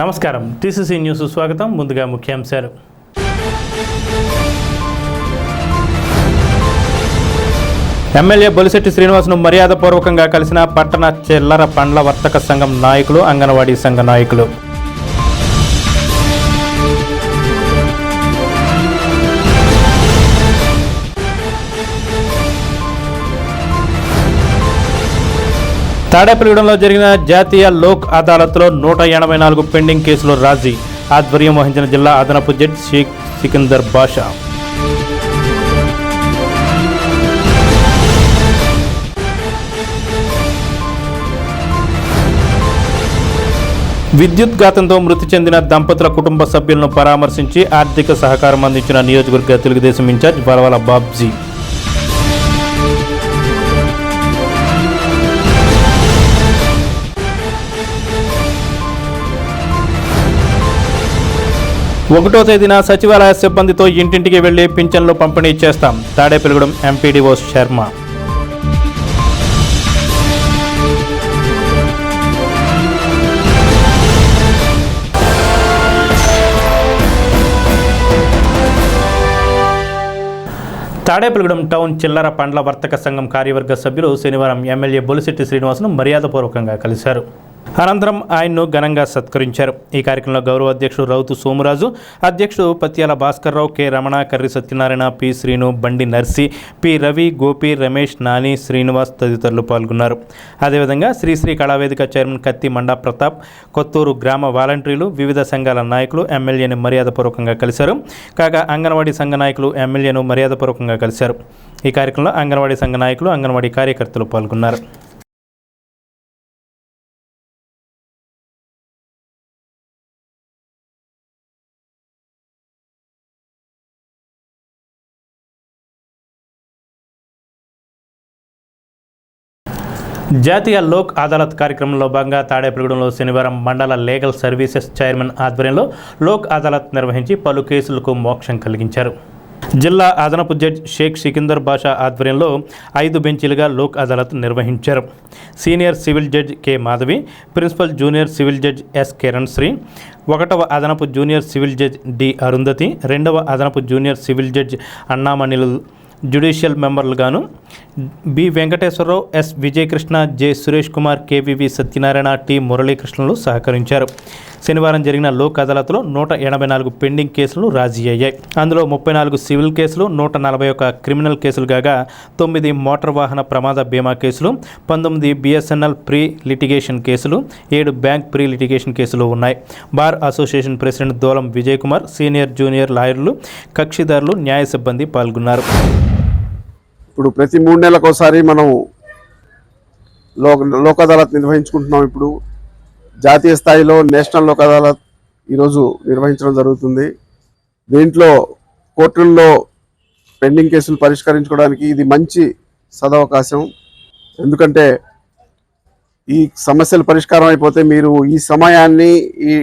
నమస్కారం. TCC news స్వాగతం. ముందుగా ముఖ్యాంశాలు. ఎమ్మెల్యే బొలిశెట్టి శ్రీనివాస్ను మర్యాదపూర్వకంగా కలిసిన పట్టణ చిల్లర పండ్ల వర్తక సంఘం నాయకులు అంగన్వాడీ సంఘ నాయకులు. తాడేపల్లిగూడెంలో జరిగిన జాతీయ లోక్ అదాలత్లో నూట ఎనభై నాలుగు పెండింగ్ కేసులు రాజీ. ఆధ్వర్యం వహించిన జిల్లా అదనపు జడ్జి షేక్ సికిందర్ బాషా. విద్యుత్ఘాతంతో మృతి చెందిన దంపతుల కుటుంబ సభ్యులను పరామర్శించి ఆర్థిక సహకారం అందించిన నియోజకవర్గ తెలుగుదేశం ఇన్ఛార్జ్ బలవల బాబ్జీ. ఒకటో తేదీన సచివాలయ సిబ్బందితో ఇంటింటికి వెళ్ళి పింఛన్లు పంపిణీ చేస్తాం. తాడేపల్లిగూడెం ఎంపీడీఓ శర్మ. తాడేపల్లిగూడెం టౌన్ చిల్లర పండ్ల వర్తక సంఘం కార్యవర్గ సభ్యులు శనివారం ఎమ్మెల్యే బొలిశెట్టి శ్రీనివాసును మర్యాదపూర్వకంగా కలిశారు. అనంతరం ఆయన్ను ఘనంగా సత్కరించారు. ఈ కార్యక్రమంలో గౌరవ అధ్యక్షుడు రౌతు సోమురాజు అధ్యక్షుడు Pathyala Bhaskar Rao K Ramana Karri Satyanarayana P Srinu Bandi Narsi P Ravi Gopi Ramesh Nani Srinivas తదితరులు పాల్గొన్నారు. అదేవిధంగా శ్రీశ్రీ కళావేదిక చైర్మన్ కత్తి మండా ప్రతాప్ కొత్తూరు గ్రామ వాలంటీర్లు వివిధ సంఘాల నాయకులు ఎమ్మెల్యేని మర్యాదపూర్వకంగా కలిశారు. కాగా అంగన్వాడీ సంఘ నాయకులు ఎమ్మెల్యేను మర్యాదపూర్వకంగా కలిశారు. ఈ కార్యక్రమంలో అంగన్వాడీ సంఘ నాయకులు అంగన్వాడీ కార్యకర్తలు పాల్గొన్నారు. జాతీయ లోక్ అదాలత్ కార్యక్రమంలో భాగంగా తాడేపల్లిగూడెంలో శనివారం మండల లీగల్ సర్వీసెస్ చైర్మన్ ఆధ్వర్యంలో లోక్ అదాలత్ నిర్వహించి పలు కేసులకు మోక్షం కలిగించారు. జిల్లా అదనపు జడ్జ్ షేక్ సికిందర్ బాషా ఆధ్వర్యంలో ఐదు బెంచీలుగా లోక్ అదాలత్ నిర్వహించారు. Senior civil judge K Madhavi principal junior civil judge S Kiran Sri ఒకటవ అదనపు junior civil judge D Arundhati రెండవ అదనపు జూనియర్ సివిల్ జడ్జ్ అన్నామణిలు judicial మెంబర్లుగాను B Venkateswara Rao S Vijayakrishna J Suresh Kumar KVV Satyanarayana T మురళీకృష్ణలు సహకరించారు. శనివారం జరిగిన లోక్ అదాలత్లో నూట ఎనభై నాలుగు పెండింగ్ కేసులు రాజీ అయ్యాయి. అందులో ముప్పై నాలుగు సివిల్ కేసులు నూట నలభై ఒక క్రిమినల్ కేసులు కాగా తొమ్మిది మోటార్ వాహన ప్రమాద బీమా కేసులు పంతొమ్మిది బిఎస్ఎన్ఎల్ ప్రీ లిటిగేషన్ కేసులు ఏడు బ్యాంక్ ప్రీ లిటిగేషన్ కేసులు ఉన్నాయి. Bar association president Dolam Vijay Kumar senior junior లాయర్లు కక్షిదారులు న్యాయ సిబ్బంది పాల్గొన్నారు. ఇప్పుడు ప్రతి మూడు నెలలకు ఒకసారి మనం లో లోక్ అదాలత్ నిర్వహించుకుంటున్నాం ఇప్పుడు. జాతీయ స్థాయిలో నేషనల్ లోక్ అదాలత్ ఈరోజు నిర్వహించడం జరుగుతుంది. దీంట్లో కోర్టుల్లో పెండింగ్ కేసులు పరిష్కరించుకోవడానికి ఇది మంచి సదవకాశం. ఎందుకంటే ఈ సమస్యలు పరిష్కారం అయిపోతే మీరు ఈ సమయాన్ని ఈ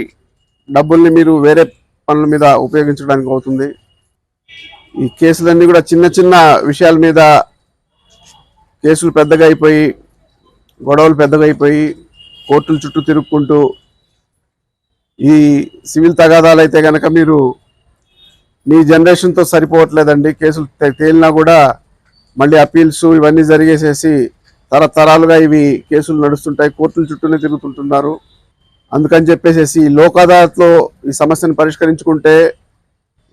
డబ్బుల్ని మీరు వేరే పనుల మీద ఉపయోగించడానికి అవుతుంది. ఈ కేసులన్నీ కూడా చిన్న చిన్న విషయాల మీద కేసులు పెద్దగా అయిపోయి గొడవలు పెద్దగా అయిపోయి కోర్టుల చుట్టూ తిరుక్కుంటూ ఈ సివిల్ తగాదాలు అయితే కనుక మీరు మీ జనరేషన్తో సరిపోవట్లేదండి. కేసులు తే- తేలినా కూడా మళ్ళీ అపీల్స్ ఇవన్నీ జరిగేసేసి తరతరాలుగా ఇవి కేసులు నడుస్తుంటాయి. కోర్టుల చుట్టూనే తిరుగుతుంటున్నారు. అందుకని చెప్పేసేసి ఈ లోక్ అదాలత్లో ఈ సమస్యను పరిష్కరించుకుంటే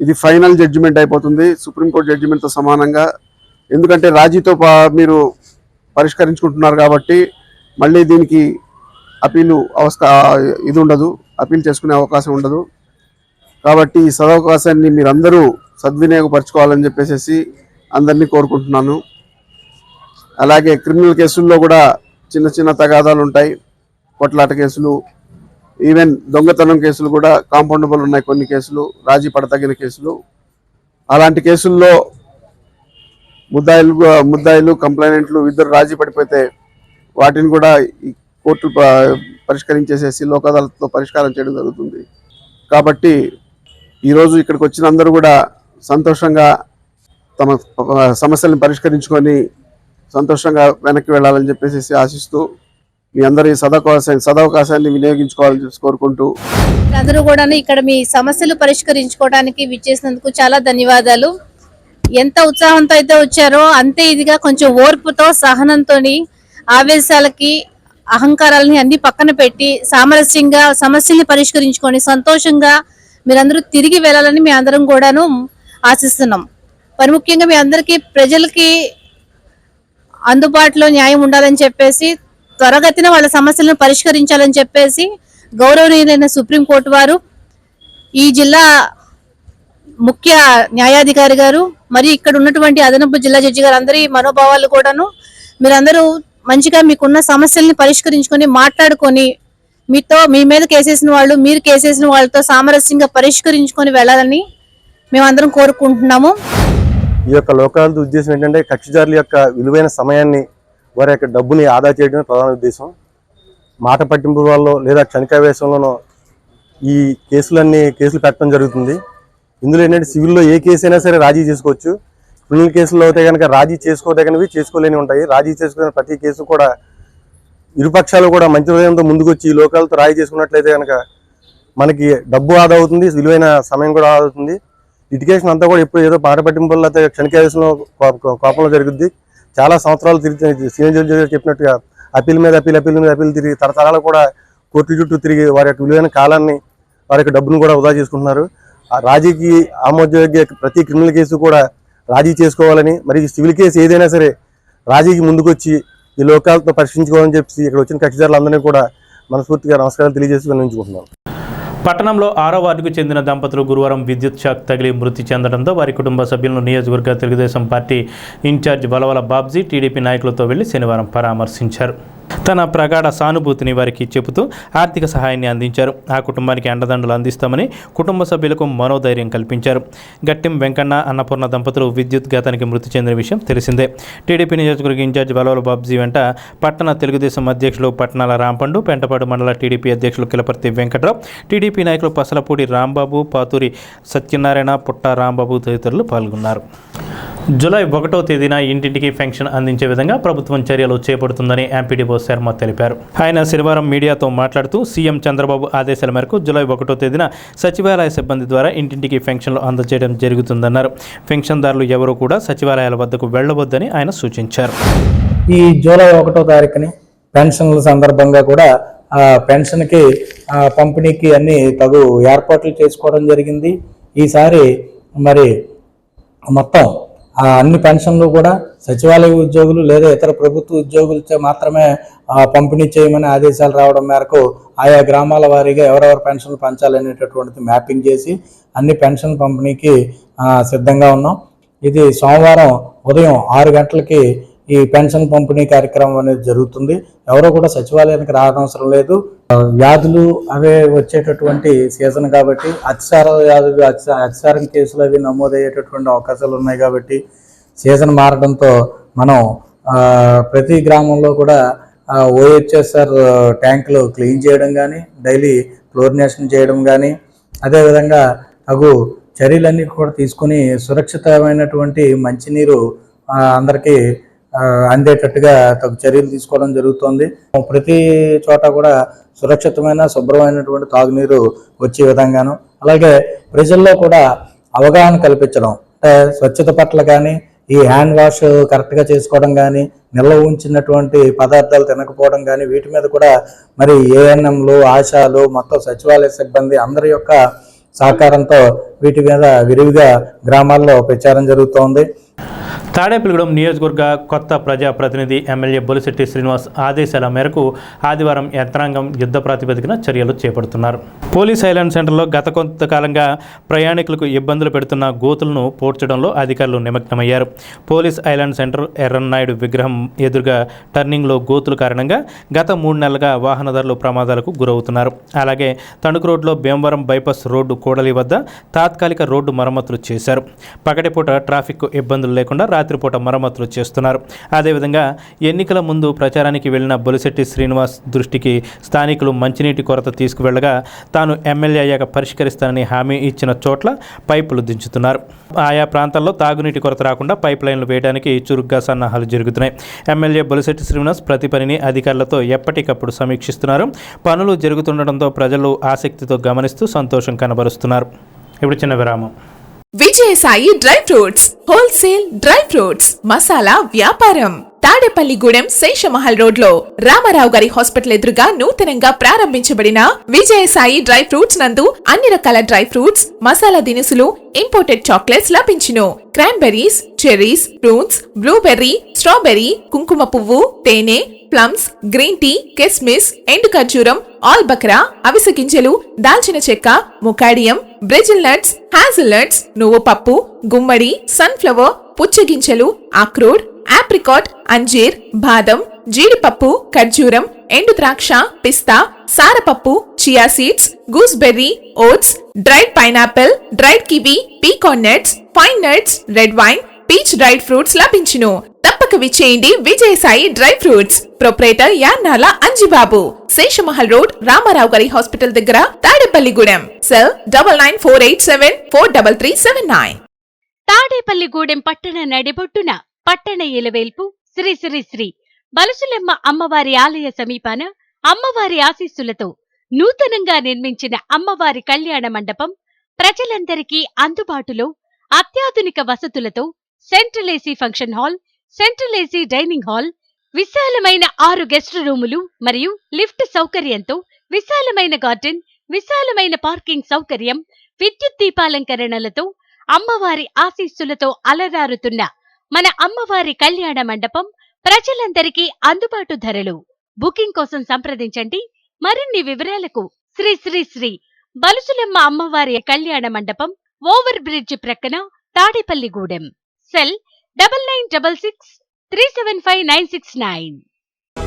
ఇది ఫైనల్ జడ్జిమెంట్ అయిపోతుంది. సుప్రీంకోర్టు జడ్జిమెంట్తో సమానంగా. ఎందుకంటే రాజీతో పా- మీరు పరిష్కరించుకుంటున్నారు కాబట్టి మళ్ళీ దీనికి అపీలు అవస్థ ఇది ఉండదు. అపీల్ చేసుకునే అవకాశం ఉండదు. కాబట్టి ఈ సదవకాశాన్ని మీరందరూ సద్వినియోగపరచుకోవాలని చెప్పేసి అందరినీ కోరుకుంటున్నాను. అలాగే క్రిమినల్ కేసుల్లో కూడా చిన్న చిన్న తగాదాలు ఉంటాయి కొట్లాట కేసులు ఈవెన్ దొంగతనం కేసులు కూడా కాంపౌండబుల్ ఉన్నాయి కొన్ని కేసులు రాజీ పడతగిన కేసులు. అలాంటి కేసుల్లో ముద్దాయిలు ముద్దాయిలు కంప్లైనెంట్లు ఇద్దరు రాజీ పడిపోతే వాటిని కూడా ఈ కోర్టు పరిష్కరించేసేసి లోక్ అదాలత్లో పరిష్కారం చేయడం జరుగుతుంది. కాబట్టి ఈరోజు ఇక్కడికి వచ్చిన అందరూ కూడా సంతోషంగా తమ సమస్యలను పరిష్కరించుకొని సంతోషంగా వెనక్కి వెళ్ళాలని చెప్పేసి ఆశిస్తూ మీ అందరి సదవకాశాన్ని సదవకాశాన్ని వినియోగించుకోవాలని చెప్పి కోరుకుంటూ. అందరూ కూడా ఇక్కడ మీ సమస్యలు పరిష్కరించుకోవడానికి విచ్చేసినందుకు చాలా ధన్యవాదాలు. ఎంత ఉత్సాహంతో అయితే వచ్చారో అంతే ఇదిగా కొంచెం ఓర్పుతో సహనంతో ఆవేశాలకి అహంకారాలని అన్ని పక్కన పెట్టి సామరస్యంగా సమస్యల్ని పరిష్కరించుకొని సంతోషంగా మీరందరూ తిరిగి వెళ్ళాలని మీ అందరం కూడాను ఆశిస్తున్నాం. మరి ముఖ్యంగా మీ అందరికీ ప్రజలకి అందుబాటులో న్యాయం ఉండాలని చెప్పేసి త్వరగతిన వాళ్ళ సమస్యలను పరిష్కరించాలని చెప్పేసి గౌరవనీయులైన సుప్రీంకోర్టు వారు ఈ జిల్లా ముఖ్య న్యాయాధికారి గారు మరి ఇక్కడ ఉన్నటువంటి అదనపు జిల్లా జడ్జి గారు అందరి మనోభావాలు కూడాను మీరందరూ మంచిగా మీకున్న సమస్యల్ని పరిష్కరించుకొని మాట్లాడుకొని మీతో మీ మీద కేసేసిన వాళ్ళు మీరు కేసేసిన వాళ్ళతో సామరస్యంగా పరిష్కరించుకొని వెళ్ళాలని మేమందరం కోరుకుంటున్నాము. ఈ యొక్క లోకాలతో ఉద్దేశం ఏంటంటే కక్షిదారుల యొక్క విలువైన సమయాన్ని వారి యొక్క డబ్బుని ఆదా చేయడమే ప్రధాన ఉద్దేశం. మాట పట్టింపు వల్ల లేదా క్షణికావేశంలోనో ఈ కేసులన్నీ కేసులు పెట్టడం జరుగుతుంది. ఇందులో ఏంటంటే సివిల్లో ఏ కేసు అయినా సరే రాజీ చేసుకోవచ్చు. క్రిమినల్ కేసుల్లో అయితే కనుక రాజీ చేసుకోదగినవి చేసుకోలేని ఉంటాయి. రాజీ చేసుకునే ప్రతి కేసు కూడా ఇరుపక్షాలు కూడా మంచి హృదయంతో ముందుకొచ్చి ఈ లోకాలతో రాజీ చేసుకున్నట్లయితే కనుక మనకి డబ్బు ఆదా అవుతుంది విలువైన సమయం కూడా ఆదా అవుతుంది. లిటిగేషన్ అంతా కూడా ఎప్పుడు ఏదో పాట పట్టింపుల్లో అయితే క్షణికేషన్లో కోపంలో జరుగుద్ది. చాలా సంవత్సరాలు తిరిగి సీనియర్ జడ్జి చెప్పినట్టుగా అప్పీల్ మీద అప్పీల్ అప్పీల్ మీద అప్పీల్ తిరిగి తరతరాలు కూడా కోర్టు చుట్టూ తిరిగి వారి యొక్క విలువైన కాలాన్ని వారి యొక్క డబ్బును కూడా వృధా చేసుకుంటున్నారు. ఆ రాజీకి ఆమోదయోగ్య ప్రతి క్రిమినల్ కేసు కూడా రాజీ చేసుకోవాలని మరి సివిల్ కేసు ఏదైనా సరే రాజీకి ముందుకొచ్చి ఈ లోకాలతో పరిశీలించుకోవాలని చెప్పి ఇక్కడ వచ్చిన కక్షిదారులందరినీ కూడా మనస్ఫూర్తిగా నమస్కారాలు తెలియజేసి వినియోగించుకుంటున్నాను పట్టణంలో ఆరో వార్డుకు చెందిన దంపతులు గురువారం విద్యుత్ షాక్ తగిలి మృతి చెందడంతో వారి కుటుంబ సభ్యులను నియోజకవర్గ Telugu Desam party in-charge Balavala Babji TDP నాయకులతో వెళ్ళి శనివారం పరామర్శించారు. తన ప్రగాఢ సానుభూతిని వారికి చెబుతూ ఆర్థిక సహాయాన్ని అందించారు. ఆ కుటుంబానికి అండదండలు అందిస్తామని కుటుంబ సభ్యులకు మనోధైర్యం కల్పించారు. గట్టిం వెంకన్న అన్నపూర్ణ దంపతులు విద్యుత్ ఘాతానికి మృతి చెందిన విషయం తెలిసిందే. టీడీపీ నియోజకవర్గ ఇన్ఛార్జ్ బలవల బాబ్జీ వెంట పట్టణ తెలుగుదేశం అధ్యక్షులు పట్నాల రాంపండు పెంటపాడు మండల టీడీపీ అధ్యక్షులు కిలపర్తి వెంకట్రావు టీడీపీ నాయకులు పసలపూడి రాంబాబు పాతూరి సత్యనారాయణ పుట్ట రాంబాబు తదితరులు పాల్గొన్నారు. జూలై ఒకటో తేదీన ఇంటింటికి పెన్షన్ అందించే విధంగా ప్రభుత్వం చర్యలు చేపడుతుందని ఎంపీడీఓ శర్మ తెలిపారు. ఆయన శనివారం మీడియాతో మాట్లాడుతూ సీఎం చంద్రబాబు ఆదేశాల మేరకు జూలై ఒకటో తేదీన సచివాలయ సిబ్బంది ద్వారా ఇంటింటికి పెన్షన్లు అందజేయడం జరుగుతుందన్నారు. పెన్షన్దారులు ఎవరూ కూడా సచివాలయాల వద్దకు వెళ్ళవద్దని ఆయన సూచించారు. ఈ జూలై ఒకటో తారీఖుని పెన్షన్ల సందర్భంగా కూడా ఆ పెన్షన్కి ఆ పంపిణీకి అన్ని తగు ఏర్పాట్లు చేసుకోవడం జరిగింది. ఈసారి మరి మొత్తం అన్ని పెన్షన్లు కూడా సచివాలయ ఉద్యోగులు లేదా ఇతర ప్రభుత్వ ఉద్యోగులతో మాత్రమే పంపిణీ చేయమని ఆదేశాలు రావడం మేరకు ఆయా గ్రామాల వారీగా ఎవరెవరు పెన్షన్లు పంచాలనేటటువంటిది మ్యాపింగ్ చేసి అన్ని పెన్షన్ పంపిణీకి సిద్ధంగా ఉన్నాం. ఇది సోమవారం ఉదయం ఆరు గంటలకి ఈ పెన్షన్ పంపిణీ కార్యక్రమం అనేది జరుగుతుంది. ఎవరో కూడా సచివాలయానికి రానవసరం లేదు. వ్యాధులు అవే వచ్చేటటువంటి సీజన్ కాబట్టి అతిసార వ్యాధులు అతిసా- అతిసారం కేసులు అవి నమోదయ్యేటటువంటి అవకాశాలు ఉన్నాయి కాబట్టి సీజన్ మారడంతో మనం ప్రతి గ్రామంలో కూడా ఓహెచ్ఎస్ఆర్ ట్యాంకులు క్లీన్ చేయడం కానీ డైలీ క్లోరినేషన్ చేయడం కానీ అదేవిధంగా అగు చర్యలన్నీ కూడా తీసుకుని సురక్షితమైనటువంటి మంచినీరు అందరికీ అందేటట్టుగా తగు చర్యలు తీసుకోవడం జరుగుతోంది. ప్రతి చోట కూడా సురక్షితమైన శుభ్రమైనటువంటి తాగునీరు వచ్చే విధంగాను అలాగే ప్రజల్లో కూడా అవగాహన కల్పించడం అంటే స్వచ్ఛత పట్ల కానీ ఈ హ్యాండ్ వాష్ కరెక్ట్గా చేసుకోవడం కానీ నిల్వ ఉంచినటువంటి పదార్థాలు తినకపోవడం కానీ వీటి మీద కూడా మరి ఏఎన్ఎంలు ఆశాలు మొత్తం సచివాలయ సిబ్బంది అందరి యొక్క సహకారంతో వీటి మీద విరివిగా గ్రామాల్లో ప్రచారం జరుగుతోంది. తాడేపల్లిగూడెం నియోజకవర్గ కొత్త ప్రజాప్రతినిధి ఎమ్మెల్యే బొలిశెట్టి శ్రీనివాస్ ఆదేశాల మేరకు ఆదివారం యంత్రాంగం యుద్ధ ప్రాతిపదికన చర్యలు చేపడుతున్నారు. పోలీస్ ఐలాండ్ సెంటర్లో గత కొంతకాలంగా ప్రయాణికులకు ఇబ్బందులు పెడుతున్న గోతులను పోడ్చడంలో అధికారులు నిమగ్నమయ్యారు. పోలీస్ ఐలాండ్ సెంటర్ ఎర్రన్నాయుడు విగ్రహం ఎదురుగా టర్నింగ్లో గోతుల కారణంగా గత మూడు నెలలుగా వాహనదారులు ప్రమాదాలకు గురవుతున్నారు. అలాగే తణుకు రోడ్లో భీమవరం బైపాస్ రోడ్డు కూడలి వద్ద తాత్కాలిక రోడ్డు మరమ్మతులు చేశారు. పగటిపూట ట్రాఫిక్ ఇబ్బందులు లేకుండా రాత్రిపూట మరమ్మతులు చేస్తున్నారు. అదేవిధంగా ఎన్నికల ముందు ప్రచారానికి వెళ్ళిన బొలిశెట్టి శ్రీనివాస్ దృష్టికి స్థానికులు మంచినీటి కొరత తీసుకువెళ్ళగా తాను ఎమ్మెల్యే అయ్యాక పరిష్కరిస్తానని హామీ ఇచ్చిన చోట్ల పైపులు దించుతున్నారు. ఆయా ప్రాంతాల్లో తాగునీటి కొరత రాకుండా పైప్ లైన్లు వేయడానికి చురుగ్గా సన్నాహాలు జరుగుతున్నాయి. ఎమ్మెల్యే బొలిశెట్టి శ్రీనివాస్ ప్రతి పనిని అధికారులతో ఎప్పటికప్పుడు సమీక్షిస్తున్నారు. పనులు జరుగుతుండటంతో ప్రజలు ఆసక్తితో గమనిస్తూ సంతోషం కనబరుస్తున్నారు. ఇప్పుడు చిన్న విరామం. Vijayasai dry fruits. Wholesale dry fruits. Masala వ్యాపారం. తాడేపల్లిగూడెం శేషమహల్ రోడ్లో రామారావు గారి హాస్పిటల్ ఎదురుగా నూతనంగా ప్రారంభించబడిన విజయసాయి డ్రై ఫ్రూట్స్ నందు అన్ని రకాల డ్రై ఫ్రూట్స్ మసాలా దినుసులు ఇంపోర్టెడ్ చాక్లెట్స్ లభించును. Cranberries cherries fruits blueberry strawberry కుంకుమ పువ్వు తేనె ప్లమ్స్ గ్రీన్ టీ కిస్మిస్ ఎండు ఖర్జూరం ఆల్ బక్రా అవిసె గింజలు దాల్చిన చెక్క ముకాడియం బ్రెజిల్ నట్స్ హ్యాజిల్ నట్స్ నువ్వు పప్పు గుమ్మడి సన్ఫ్లవర్ పుచ్చగింజలు అక్రూడ్ ఆప్రికాట్ అంజీర్ బాదం జీడిపప్పు ఖర్జూరం ఎండు ద్రాక్ష పిస్తా సారపప్పు chia seeds gooseberry oats dried pineapple dried kiwi pecan nuts pine nuts red wine peach dried fruits లభించును. తప్పక విచ్చేయండి Vijayasai dry fruits. Proprietor Yannala Anjibabu. Seshamahal road Ramarao గారి హాస్పిటల్ దగ్గర Tadepalligudem cell double nine four eight seven four double three seven nine. Tadepalligudem పట్టణ నడిబొట్టున పట్టణ ఇలవేల్పు శ్రీ శ్రీ శ్రీ బలసులెమ్మ అమ్మవారి ఆలయ సమీపాన అమ్మవారి ఆశీస్సులతో నూతనంగా నిర్మించిన అమ్మవారి కళ్యాణ మండపం ప్రజలందరికీ అందుబాటులో అత్యాధునిక వసతులతో central AC function hall central AC dining hall విశాలమైన ఆరు గెస్ట్ రూములు మరియు లిఫ్ట్ సౌకర్యంతో విశాలమైన గార్డెన్ విశాలమైన పార్కింగ్ సౌకర్యం విద్యుత్ దీపాలంకరణలతో అమ్మవారి ఆశీస్సులతో అలరారుతున్న మన అమ్మవారి కళ్యాణ మండపం ప్రజలందరికీ అందుబాటు ధరలు. బుకింగ్ కోసం సంప్రదించండి. మరిన్ని వివరాలకు శ్రీ శ్రీ శ్రీ బలుసులమ్మ అమ్మవారి కళ్యాణ మండపం over bridge Tadepalligudem. Cell double nine double six three seven five nine six nine.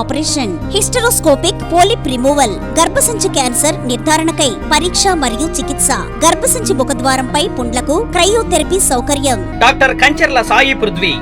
Operation. Hysteroscopic polyp removal గర్భసంచి క్యాన్సర్ నిర్ధారణకై పరీక్ష మరియు చికిత్స. గర్భసంచి ముఖద్వారంపై పుండ్లకు క్రయోథెరపీ సౌకర్యం. Doctor Kancharla Sai Prithvi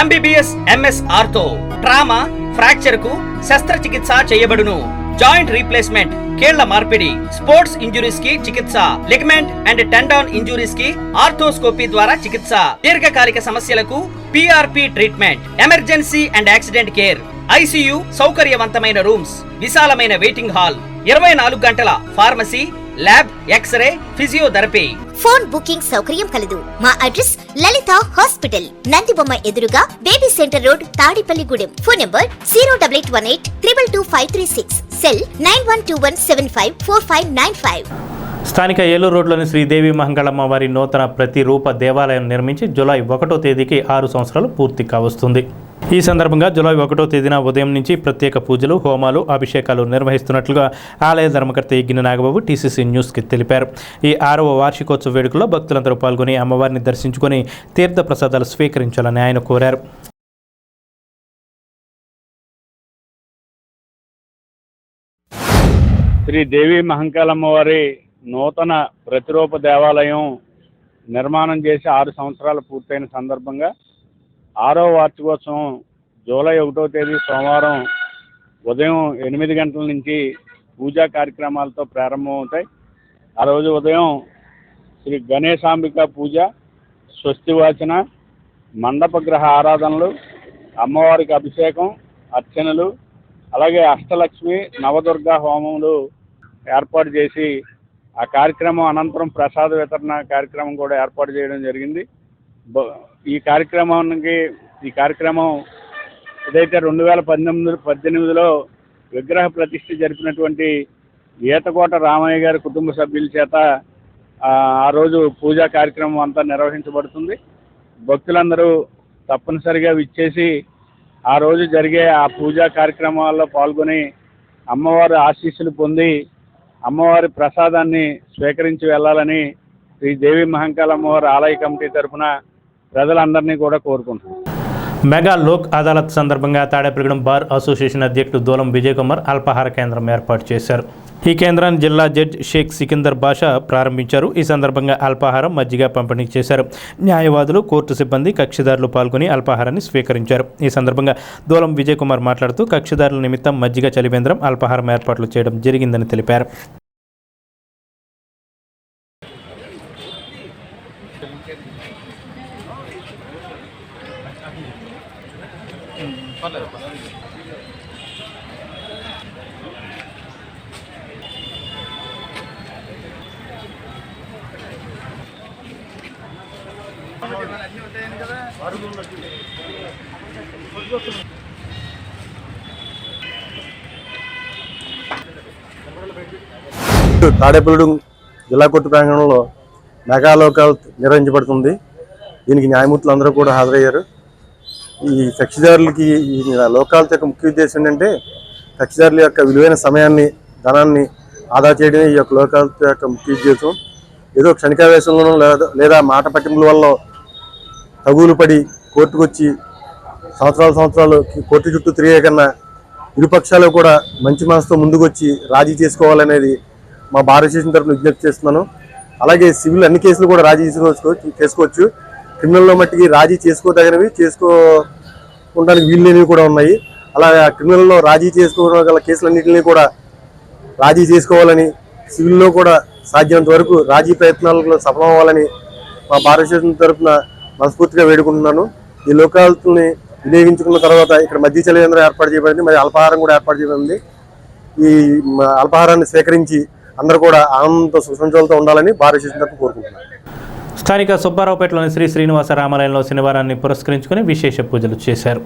MBBS MS ortho trauma ఫ్రాక్చర్కు శస్త్రచికిత్స చేయబడును. జాయింట్ రీప్లేస్మెంట్ కేళ్ళ మార్పిడి స్పోర్ట్స్ ఇంజురీస్కి చికిత్స. లిగమెంట్ అండ్ టెండాన్ ఇంజురీస్కి ఆర్థోస్కోపీ ద్వారా చికిత్స. దీర్ఘకాలిక సమస్యలకు PRP treatment emergency and accident care ICU సౌకర్యవంతమైన రూమ్స్ విశాలమైన వెయిటింగ్ హాల్ ఇరవై నాలుగు గంటల pharmacy lab X-ray physiotherapy. Phone booking సౌకర్యం కలదు. మా అడ్రస్ లలిత హాస్పిటల్ నందిబొమ్మ ఎదురుగా baby centre road Tadipalligudem phone number zero double eight one eight triple two five three six. Cell nine one two one seven five four five nine five. స్థానిక ఏలూరు రోడ్లోని శ్రీదేవి మహంకాళమ్మ వారి నూతన ప్రతిరూప దేవాలయం నిర్మించి జూలై ఒకటో తేదీకి ఆరు సంవత్సరాలు పూర్తి కావస్తుంది. ఈ సందర్భంగా జూలై ఒకటో తేదీన ఉదయం నుంచి ప్రత్యేక పూజలు హోమాలు అభిషేకాలు నిర్వహిస్తున్నట్లుగా ఆలయ ధర్మకర్త యజ్ఞ నాగబాబు టీసీసీ న్యూస్కి తెలిపారు. ఈ ఆరవ వార్షికోత్సవ వేడుకలో భక్తులందరూ పాల్గొని అమ్మవారిని దర్శించుకొని తీర్థ ప్రసాదాలు స్వీకరించాలని ఆయన కోరారు. శ్రీ దేవి మహంకాళమ్మ నూతన ప్రతిరూప దేవాలయం నిర్మాణం చేసి ఆరు సంవత్సరాలు పూర్తయిన సందర్భంగా ఆరో వార్షికోత్సవం జూలై ఒకటో తేదీ సోమవారం ఉదయం ఎనిమిది గంటల నుంచి పూజా కార్యక్రమాలతో ప్రారంభమవుతాయి. ఆ రోజు ఉదయం శ్రీ గణేశాంబిక పూజ స్వస్తి వాచన మండప గ్రహ ఆరాధనలు అమ్మవారికి అభిషేకం అర్చనలు అలాగే అష్టలక్ష్మి నవదుర్గ హోమములు ఏర్పాటు చేసి ఆ కార్యక్రమం అనంతరం ప్రసాద వితరణ కార్యక్రమం కూడా ఏర్పాటు చేయడం జరిగింది. బ- ఈ కార్యక్రమానికి ఈ కార్యక్రమం ఏదైతే రెండు వేల పద్దెనిమిది పద్దెనిమిదిలో విగ్రహ ప్రతిష్ఠ జరిపినటువంటి ఈతకోట రామయ్య గారి కుటుంబ సభ్యుల చేత ఆ, ఆ రోజు పూజా కార్యక్రమం అంతా నిర్వహించబడుతుంది. భక్తులందరూ తప్పనిసరిగా విచ్చేసి ఆ రోజు జరిగే ఆ పూజా కార్యక్రమాల్లో పాల్గొని అమ్మవారి ఆశీస్సులు పొంది అమ్మవారి ప్రసాదాన్ని స్వీకరించి వెళ్ళాలని శ్రీ దేవి మహంకాళ అమ్మవారి ఆలయ కమిటీ తరఫున ప్రజలందరినీ కూడా కోరుకుంటున్నాం. మెగా లోక్ అదాలత్ సందర్భంగా తాడేపల్లిగూడెం బార్ అసోసియేషన్ అధ్యక్షుడు దూలం విజయ్ కుమార్ అల్పాహార కేంద్రం ఏర్పాటు చేశారు. ఈ కేంద్రాన్ని జిల్లా జడ్జ్ షేక్ సికిందర్ బాషా ప్రారంభించారు. ఈ సందర్భంగా అల్పాహారం మజ్జిగ పంపిణీ చేశారు. న్యాయవాదులు కోర్టు సిబ్బంది కక్షిదారులు పాల్గొని అల్పాహారాన్ని స్వీకరించారు. ఈ సందర్భంగా దూలం విజయ్ కుమార్ మాట్లాడుతూ కక్షిదారుల నిమిత్తం మజ్జిగ చలివేంద్రం అల్పాహారం ఏర్పాట్లు చేయడం జరిగిందని తెలిపారు. తాడేపల్లిగూడెం జిల్లా కోర్టు ప్రాంగణంలో మెగాలోకాల్ నిర్వహించబడుతుంది. దీనికి న్యాయమూర్తులు అందరూ కూడా హాజరయ్యారు. ఈ కక్షిదారులకి ఈ లోకాల యొక్క ముఖ్య ఉద్దేశం ఏంటంటే కక్షిదారుల యొక్క విలువైన సమయాన్ని ధనాన్ని ఆదా చేయడమే ఈ యొక్క లోకాల యొక్క ముఖ్య ఉద్దేశం. ఏదో క్షణికావేశంలోనూ లేదా లేదా మాట పట్టింపుల వల్ల తగులు పడి కోర్టుకు వచ్చి సంవత్సరాల సంవత్సరాలు కోర్టు చుట్టూ తిరిగే కన్నా ఇరుపక్షాలు కూడా మంచి మనసుతో ముందుకొచ్చి రాజీ చేసుకోవాలనేది మా భారత స్టేషన్ తరఫున విజ్ఞప్తి చేస్తున్నాను. అలాగే సివిల్ అన్ని కేసులు కూడా రాజీ చేసుకోవచ్చు చేసుకోవచ్చు. క్రిమినల్లో మట్టికి రాజీ చేసుకోదగినవి చేసుకోవడానికి వీలు లేనివి కూడా ఉన్నాయి. అలాగే ఆ క్రిమినల్లో రాజీ చేసుకోవడం గల కేసులన్నింటినీ కూడా రాజీ చేసుకోవాలని సివిల్లో కూడా సాధ్యమైనంత వరకు రాజీ ప్రయత్నాలలో సఫలం అవ్వాలని మా భారత స్టేషన్ తరఫున మనస్ఫూర్తిగా వేడుకుంటున్నాను. ఈ లోకాలని వినియోగించుకున్న తర్వాత ఇక్కడ మధ్య చలివేంద్రం ఏర్పాటు చేయబడింది మరి అల్పాహారం కూడా ఏర్పాటు చేయబడింది. ఈ అల్పాహారాన్ని సేకరించి అందరూ కూడా ఆనందంతో సుసంచలతో ఉండాలని భారత స్టేషన్ కోరుకుంటున్నాను. స్థానిక సుబ్బారావుపేటలోని శ్రీ శ్రీనివాస రామాలయంలో శనివారాన్ని పురస్కరించుకుని విశేష పూజలు చేశారు.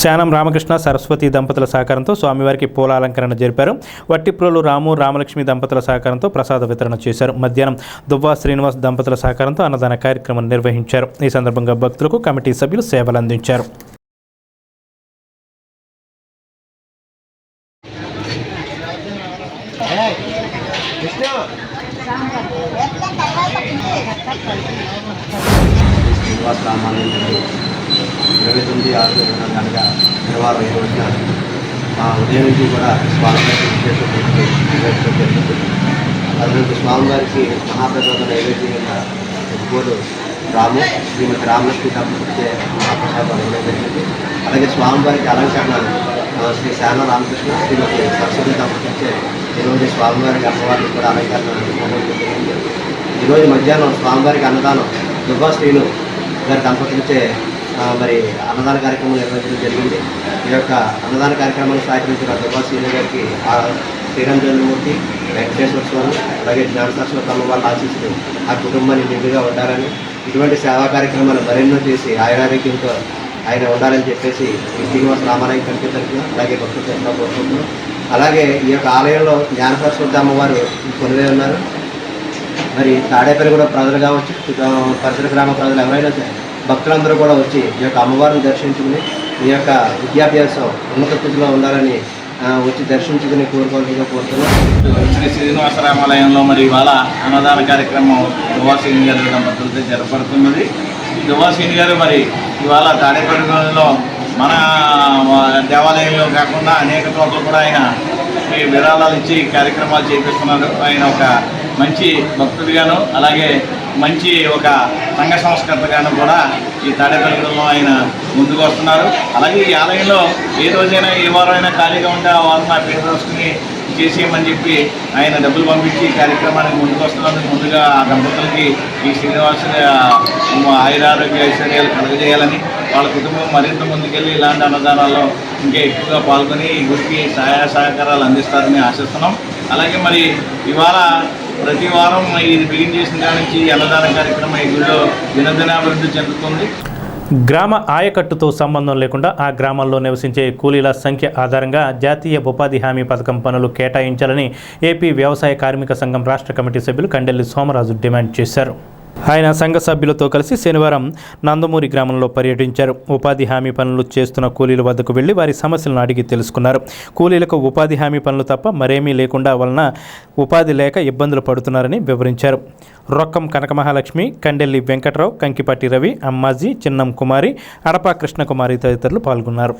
శానం రామకృష్ణ సరస్వతి దంపతుల సహకారంతో స్వామివారికి పూల అలంకరణ జరిపారు. వట్టిప్రోలు రాము రామలక్ష్మి దంపతుల సహకారంతో ప్రసాద వితరణ చేశారు. మధ్యాహ్నం దువ్వా శ్రీనివాస్ దంపతుల సహకారంతో అన్నదాన కార్యక్రమం నిర్వహించారు. ఈ సందర్భంగా భక్తులకు కమిటీ సభ్యులు సేవలు అందించారు శ్రీనివాస రామాలయంలో ఇరవై తొమ్మిది ఆరు ఇరవై నాలుగు అనగా శనివారం ఈ రోజున మా ఉదయం నుంచి కూడా స్వామివారికి విశేష పూజలు నిర్వహించడం జరుగుతుంది అందులో స్వామివారికి మహాప్రసాద నైవేద్యంగా ఎదుగోలు రాము శ్రీమతి రామలక్ష్మి దంపతిచే మహాప్రసాదం ఇవ్వడం జరిగింది. అలాగే స్వామివారికి అలంకరణలు శ్రీ శాన రామకృష్ణ శ్రీమతి సరస్వతి దంపతిచే ఈరోజు స్వామివారికి అమ్మవారికి కూడా అలంకరణ జరిగింది. ఈరోజు మధ్యాహ్నం స్వామివారికి అన్నదానం దుర్గా శ్రీను గారి దంపతులచే మరి అన్నదాన కార్యక్రమం నిర్వహించడం జరిగింది. ఈ యొక్క అన్నదాన కార్యక్రమాన్ని సహకరించిన దుబ్బా శ్రీను గారికి ఆ చంద్రమూర్తి వెంకటేశ్వర స్వామి అలాగే జ్ఞాన సరస్వతి అమ్మ వాళ్ళ ఆ కుటుంబాన్ని నిండుగా ఉండాలని ఇటువంటి సేవా కార్యక్రమాలు మరెన్నో చేసి ఆయురారోగ్యంతో ఆయన ఉండాలని చెప్పేసి ఈ శ్రీనివాస రామాలయం కమిటీ తరఫున అలాగే భక్తులు తరఫున కోరుకుంటున్నాం. అలాగే ఈ యొక్క ఆలయంలో జ్ఞాన సరస్వతి అమ్మవారు కొనివే ఉన్నారు. మరి తాడేపల్లి కూడా ప్రజలు కావచ్చు పరిసర గ్రామ ప్రజలు ఎవరైనా సరే భక్తులందరూ కూడా వచ్చి ఈ యొక్క అమ్మవారిని దర్శించుకుని ఈ యొక్క విద్యాభ్యాసం ఉన్నత స్థితిలో ఉండాలని వచ్చి దర్శించుకుని కోరుకోవాల్సిందిగా కోరుతున్నాం శ్రీ శ్రీనివాసరామాలయంలో మరి ఇవాళ అన్నదాన కార్యక్రమం దువాసీని గారి దంపతులతో జరపడుతున్నది దువాసీని గారు మరి ఇవాళ తాడేపల్లిలో మన దేవాలయంలో కాకుండా అనేక చోట్ల కూడా ఆయన ఈ విరాళాలు ఇచ్చి కార్యక్రమాలు చేపిస్తున్నారు. ఆయన ఒక మంచి భక్తుడిగాను. అలాగే మంచి ఒక సంఘ సంస్కర్తగాను కూడా ఈ తాడేపల్లిలో ఆయన ముందుకు వస్తున్నారు. అలాగే ఈ ఆలయంలో ఏ రోజైనా ఏ వారం అయినా ఖాళీగా ఉంటే ఆ వారం నా పేరు రాసుకుని చేసేయమని చెప్పి ఆయన డబ్బులు పంపించి ఈ కార్యక్రమానికి ముందుకు వస్తున్నందుకు ముందుగా ఆ దంపతులకి ఈ శ్రీనివాస ఆయురారోగ్య ఐశ్వర్యాలు కలుగజేయాలని వాళ్ళ కుటుంబం మరింత ముందుకెళ్ళి ఇలాంటి అన్నదానాల్లో ఇంకా ఎక్కువగా పాల్గొని ఈ గురికి సహాయ సహకారాలు అందిస్తారని ఆశిస్తున్నాం. అలాగే మరి ఇవాళ ప్రతి వారం ఇది బిగిన్ చేసిన నుంచి అన్నదాన కార్యక్రమం ఈ గుడిలో దినదినాభివృద్ధి చెందుతుంది. గ్రామ ఆయకట్టుతో సంబంధం లేకుండా ఆ గ్రామాల్లో నివసించే కూలీల సంఖ్య ఆధారంగా జాతీయ ఉపాధి హామీ పథకం పనులు కేటాయించాలని ఏపీ వ్యవసాయ కార్మిక సంఘం రాష్ట్ర కమిటీ సభ్యులు కండెల్లి సోమరాజు డిమాండ్ చేశారు. ఆయన సంఘ సభ్యులతో కలిసి శనివారం నందమూరి గ్రామంలో పర్యటించారు. ఉపాధి హామీ పనులు చేస్తున్న కూలీల వద్దకు వెళ్ళి వారి సమస్యలను అడిగి తెలుసుకున్నారు. కూలీలకు ఉపాధి హామీ పనులు తప్ప మరేమీ లేకుండా వలన ఉపాధి లేక ఇబ్బందులు పడుతున్నారని వివరించారు. రొక్కం కనకమహాలక్ష్మి కండెల్లి వెంకట్రావు కంకిపట్టి రవి అమ్మాజీ చిన్నం కుమారి అడపా కృష్ణకుమారి తదితరులు పాల్గొన్నారు.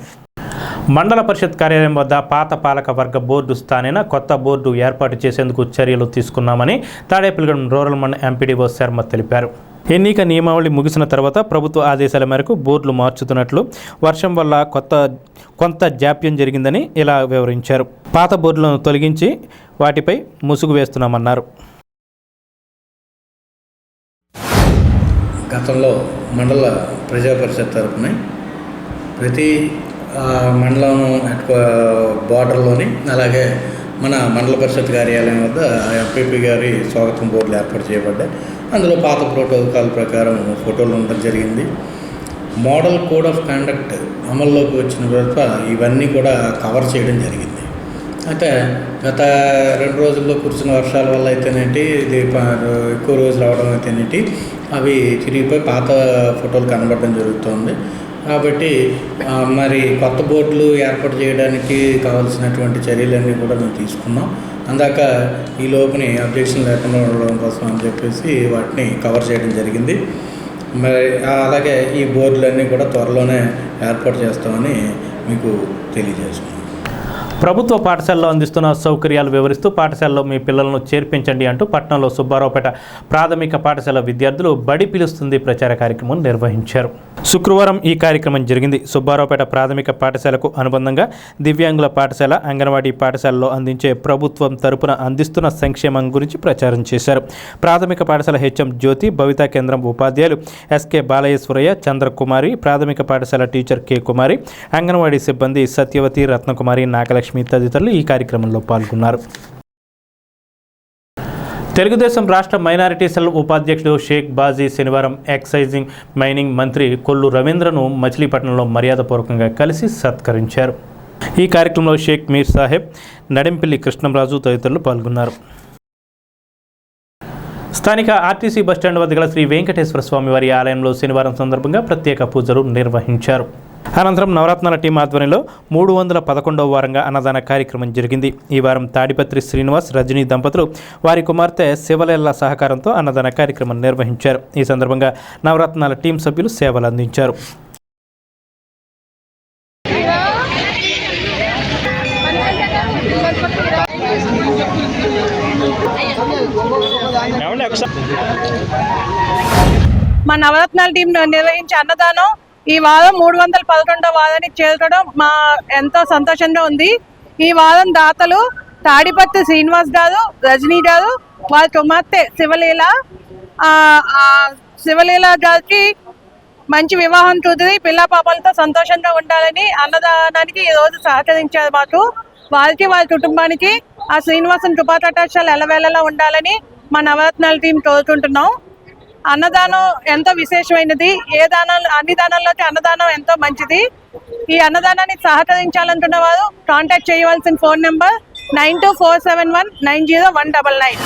మండల పరిషత్ కార్యాలయం వద్ద పాత పాలక వర్గ బోర్డు స్థానిన కొత్త బోర్డు ఏర్పాటు చేసేందుకు చర్యలు తీసుకున్నామని తాడేపల్లిగూడెం రూరల్ మండల ఎంపీడీఓ శర్మ తెలిపారు. ఎన్నిక నియమావళి ముగిసిన తర్వాత ప్రభుత్వ ఆదేశాల మేరకు బోర్డులు మార్చుతున్నట్లు వర్షం వల్ల కొత్త కొంత జాప్యం జరిగిందని ఇలా వివరించారు. పాత బోర్డులను తొలగించి వాటిపై ముసుగు వేస్తున్నామన్నారు. గతంలో మండల ప్రజాపరిషత్ తరపున ప్రతి మండలం బార్డర్లోని అలాగే మన మండల పరిషత్ కార్యాలయం వద్ద ఎంపీపీ గారి స్వాగతం బోర్డులు ఏర్పాటు చేయబడ్డాయి. అందులో పాత ప్రోటోకాల్ ప్రకారం ఫోటోలు ఉండడం జరిగింది. మోడల్ కోడ్ ఆఫ్ కండక్ట్ అమల్లోకి వచ్చిన తర్వాత ఇవన్నీ కూడా కవర్ చేయడం జరిగింది. అయితే గత రెండు రోజుల్లో కురిసిన వర్షాల వల్ల అయితేనేంటి ఇది ప- ఎక్కువ రోజులు రావడం అయితేనేంటి అవి చిరిగిపోయి పాత ఫోటోలు కనబడడం జరుగుతుంది. కాబట్టి మరి కొత్త బోర్డులు ఏర్పాటు చేయడానికి కావాల్సినటువంటి చర్యలన్నీ కూడా మేము తీసుకున్నాం. అందాక ఈ లోపుని అబ్జెక్షన్ లేకుండా ఉండడం కోసం అని చెప్పేసి వాటిని కవర్ చేయడం జరిగింది. మరి అలాగే ఈ బోర్డులన్నీ కూడా త్వరలోనే ఏర్పాటు చేస్తామని మీకు తెలియజేస్తున్నాం ప్రభుత్వ పాఠశాలలో అందిస్తున్న సౌకర్యాలు వివరిస్తూ పాఠశాలలో మీ పిల్లలను చేర్పించండి అంటూ పట్టణంలో సుబ్బారావుపేట ప్రాథమిక పాఠశాల విద్యార్థులు బడి పిలుస్తుంది ప్రచార కార్యక్రమం నిర్వహించారు. శుక్రవారం ఈ కార్యక్రమం జరిగింది. సుబ్బారావుపేట ప్రాథమిక పాఠశాలకు అనుబంధంగా దివ్యాంగుల పాఠశాల అంగన్వాడీ పాఠశాలలో అందించే ప్రభుత్వం తరపున అందిస్తున్న సంక్షేమం గురించి ప్రచారం చేశారు. ప్రాథమిక పాఠశాల హెచ్ఎం జ్యోతి భవితా కేంద్రం ఉపాధ్యాయులు ఎస్కే బాలయేశ్వరయ్య చంద్రకుమారి ప్రాథమిక పాఠశాల టీచర్ కె కుమారి అంగన్వాడీ సిబ్బంది సత్యవతి రత్నకుమారి నాగలక్ష్మి తదితరులు ఈ కార్యక్రమంలో పాల్గొన్నారు. తెలుగుదేశం రాష్ట్ర మైనారిటీ సెల్ ఉపాధ్యక్షుడు షేక్ బాజీ శనివారం ఎక్సైజింగ్ మైనింగ్ మంత్రి కొల్లు రవీంద్రను మచిలీపట్నంలో మర్యాదపూర్వకంగా కలిసి సత్కరించారు. ఈ కార్యక్రమంలో షేక్ మీర్ సాహెబ్ నడెంపల్లి కృష్ణంరాజు తదితరులు పాల్గొన్నారు. స్థానిక ఆర్టీసీ బస్టాండ్ వద్ద గల శ్రీ వెంకటేశ్వర స్వామి వారి ఆలయంలో శనివారం సందర్భంగా ప్రత్యేక పూజలు నిర్వహించారు. అనంతరం నవరత్నాల టీం ఆధ్వర్యంలో మూడు వందల పదకొండవ వారంగా అన్నదాన కార్యక్రమం జరిగింది. ఈ వారం తాడిపత్రి శ్రీనివాస్ రజనీ దంపతులు వారి కుమార్తె శివలేళ్ళ సహకారంతో అన్నదాన కార్యక్రమం నిర్వహించారు. ఈ సందర్భంగా నవరత్నాల టీం సభ్యులు సేవలు అందించారు. మా నవరత్నాల టీం నిర్వహించే అన్నదానం ఈ వారం మూడు వందల పదకొండవ వారానికి చేరడం మా ఎంతో సంతోషంగా ఉంది. ఈ వారం దాతలు తాడిపత్తి శ్రీనివాస్ గారు రజనీ గారు వారి కుమార్తె శివలీల. శివలీల గారికి మంచి వివాహం కుదిరి పిల్ల పాపలతో సంతోషంగా ఉండాలని అన్నదానానికి ఈ రోజు సహకరించారు మాకు. వారికి వారి కుటుంబానికి ఆ శ్రీనివాసన్ కృపాకటాక్షాలు ఎలవేళలా ఉండాలని మా నవరత్నాల టీం కోరుకుంటున్నాం. అన్నదానం ఎంతో విశేషమైనది? ఏ దానాలు అన్ని దానాల్లోకి అన్నదానం ఎంతో మంచిది? ఈ అన్నదానాన్ని సహకరించాలనుకున్న వారు కాంటాక్ట్ చేయవలసిన phone number nine two four seven one nine zero one double nine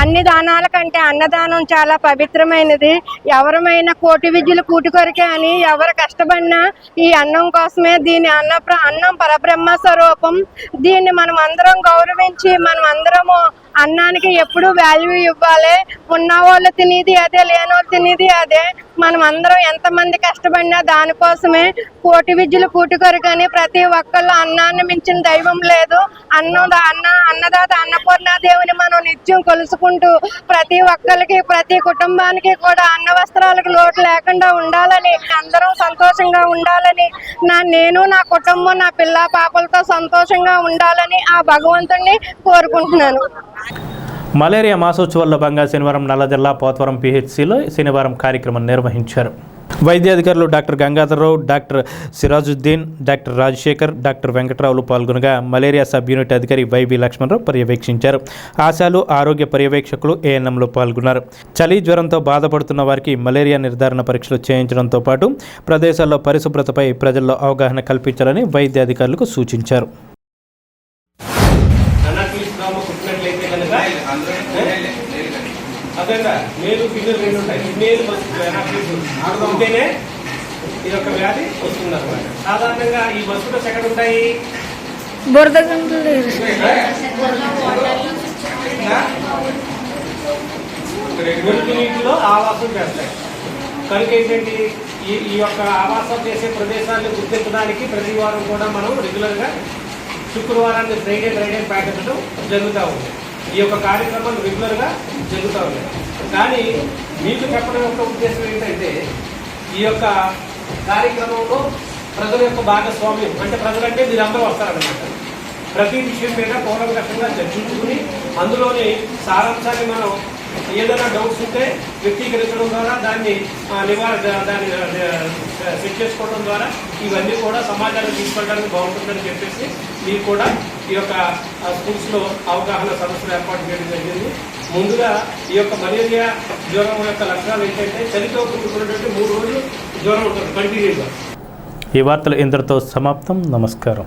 అన్ని దానాల కంటే అన్నదానం చాలా పవిత్రమైనది. ఎవరమైనా కోటి విద్యలు కూటి అని ఎవరు కష్టపడినా ఈ అన్నం కోసమే దీని అన్న అన్నం పరబ్రహ్మ స్వరూపం. దీన్ని మనం అందరం గౌరవించి మనం అందరము అన్నానికి ఎప్పుడు వాల్యూ ఇవ్వాలి? ఉన్న వాళ్ళు తినేది అదే లేని వాళ్ళు తినేది అదే. మనం అందరం ఎంతమంది కష్టపడినా దానికోసమే కోటి విద్యలు కూటి కానీ ప్రతి ఒక్కళ్ళు అన్నాన్ని మించిన దైవం లేదు. అన్నం అన్న అన్నదాత అన్నపూర్ణ దేవుని మనం నిత్యం కొలుసుకుంటూ ప్రతి ఒక్కరికి ప్రతి కుటుంబానికి కూడా అన్న వస్త్రాలకు లోటు లేకుండా ఉండాలని అందరం సంతోషంగా ఉండాలని నా నేను నా కుటుంబం నా పిల్ల పాపలతో సంతోషంగా ఉండాలని ఆ భగవంతుణ్ణి కోరుకుంటున్నాను. మలేరియా మాసోత్సవాల్లో భాగంగా శనివారం నల్లజల్లా పోతవరం పిహెచ్సిలో శనివారం కార్యక్రమం నిర్వహించారు. వైద్యాధికారులు doctor Gangadhara Rao doctor Sirajuddin doctor Rajasekhar doctor వెంకటరావులు పాల్గొనగా మలేరియా సబ్ యూనిట్ అధికారి వైవి లక్ష్మణరావు పర్యవేక్షించారు. ఆశాలు ఆరోగ్య పర్యవేక్షకులు ఏఎన్ఎంలో పాల్గొన్నారు. చలి జ్వరంతో బాధపడుతున్న వారికి మలేరియా నిర్ధారణ పరీక్షలు చేయించడంతో పాటు ప్రదేశాల్లో పరిశుభ్రతపై ప్రజల్లో అవగాహన కల్పించాలని వైద్యాధికారులకు సూచించారు. విధంగా మేలు ఫీమేల్ రెండు ఉంటాయి. ఫిమేల్ ఉంటేనే ఇది ఒక వ్యాధి వస్తుంది అనమాట సాధారణంగా ఈ మస్కిటోస్ ఎక్కడ ఉంటాయి. బురద మురికి నీటిలో ఆవాసం చేస్తాయి. కనుక ఏంటంటే ఈ ఈ యొక్క ఆవాసం చేసే ప్రదేశాలను గుర్తించడానికి ప్రతి వారం కూడా మనం రెగ్యులర్గా శుక్రవారాన్ని ఫ్రైడే ఫ్రైడే పాటించడం జరుగుతూ ఉంది. ఈ యొక్క కార్యక్రమాలు రెగ్యులర్గా జరుగుతూ ఉన్నాయి కానీ మీకు చెప్పడం యొక్క ఉద్దేశం ఏంటంటే ఈ యొక్క కార్యక్రమంలో ప్రజల యొక్క భాగస్వామ్యం అంటే ప్రజలంటే మీరందరూ వస్తారనమాట ప్రతి విషయం మీద కూలంకషంగా చర్చించుకుని అందులోని సారాంశాన్ని మనం ఏదైనా డౌట్స్ ఉంటే వ్యక్తీకరించడం ద్వారా దాన్ని నివార దాన్ని సెట్ చేసుకోవడం ద్వారా ఇవన్నీ కూడా సమాచారం తీసుకెళ్ళడానికి బాగుంటుందని చెప్పేసి మీరు కూడా ఈ యొక్క స్కూల్స్లో అవగాహన సదస్సులు ఏర్పాటు చేయడం జరిగింది. ముందుగా ఈ యొక్క మలేరియా జ్వరం యొక్క లక్షణాలు ఏంటంటే చలితో కూడుకున్నటువంటి మూడు రోజులు జ్వరం ఉంటుంది కంటిన్యూగా ఈ వార్తలు ఇంతటితో సమాప్తం. నమస్కారం.